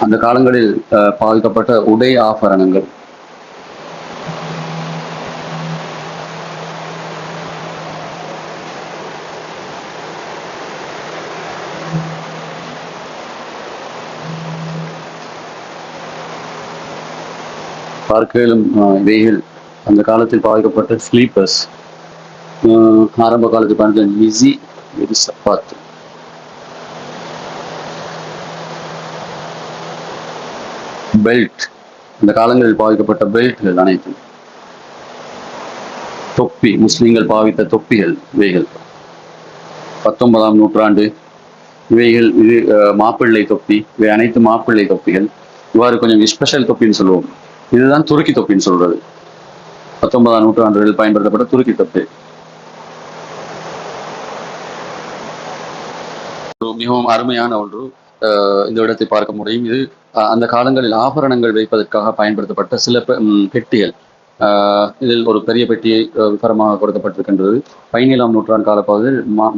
அந்த காலங்களில் அஹ், பாவிக்கப்பட்ட உடை ஆபரணங்கள். பார்க்கலும் அஹ், இவைகள் அந்த காலத்தில் பாதிக்கப்பட்ட ஸ்லீப்பர்ஸ் ஆரம்ப காலத்தில் பாருங்க லிசி இது சப்பாத்து. பெல்ட் இந்த காலங்களில் பாவிக்கப்பட்ட பெல்ட்கள் அனைத்தும். தொப்பி முஸ்லிம்கள் பாவித்த தொப்பிகள் இவைகள். பத்தொன்பதாம் நூற்றாண்டு இவைகள் இது மாப்பிள்ளை தொப்பி இவை அனைத்து மாப்பிள்ளை தொப்பிகள். இவ்வாறு கொஞ்சம் ஸ்பெஷல் தொப்பின்னு சொல்லுவோம். இதுதான் துருக்கி தொப்பின்னு சொல்றது. பத்தொன்பதாம் நூற்றாண்டுகளில் பயன்படுத்தப்பட்ட துருக்கி தொப்பி. மிகவும் அருமையான ஒன்று. இந்த இடத்தை பார்க்க முடியும். இது அந்த காலங்களில் ஆபரணங்கள் வைப்பதற்காக பயன்படுத்தப்பட்ட சில பெட்டிகள். இதில் ஒரு பெரிய பெட்டியை விபரமாக கொடுக்கப்பட்டிருக்கின்றது. பதினேழாம் நூற்றாண்டு காலப்பகுதியில் மா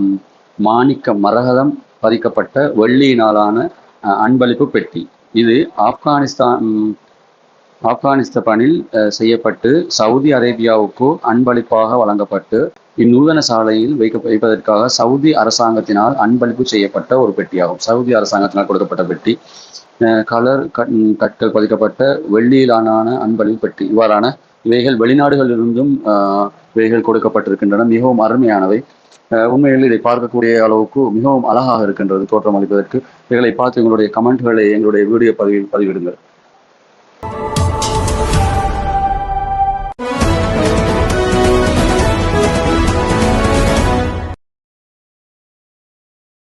மாணிக்க மரகதம் பதிக்கப்பட்ட வெள்ளியினாலான அஹ், அன்பளிப்பு பெட்டி. இது ஆப்கானிஸ்தான் ஆப்கானிஸ்தானில் செய்யப்பட்டு சவுதி அரேபியாவுக்கு அன்பளிப்பாக வழங்கப்பட்டு இந்நூதன சாலையில் வைக்க வைப்பதற்காக சவுதி அரசாங்கத்தினால் அன்பளிப்பு செய்யப்பட்ட ஒரு பெட்டியாகும். சவுதி அரசாங்கத்தினால் கொடுக்கப்பட்ட பெட்டி. கலர் கட்- கற்கள் பதிக்கப்பட்ட வெள்ளியிலான அன்பளிப்பு பெட்டி. இவ்வாறான இவைகள் வெளிநாடுகளிலிருந்தும் இவைகள் கொடுக்கப்பட்டிருக்கின்றன. மிகவும் அருமையானவை. உண்மையில் இதை பார்க்கக்கூடிய அளவுக்கு மிகவும் அழகாக இருக்கின்றது தோற்றம் அளிப்பதற்கு இவைகளை பார்த்து எங்களுடைய கமெண்ட்களை எங்களுடைய வீடியோ பதிவில் பதிவிடுங்கள்.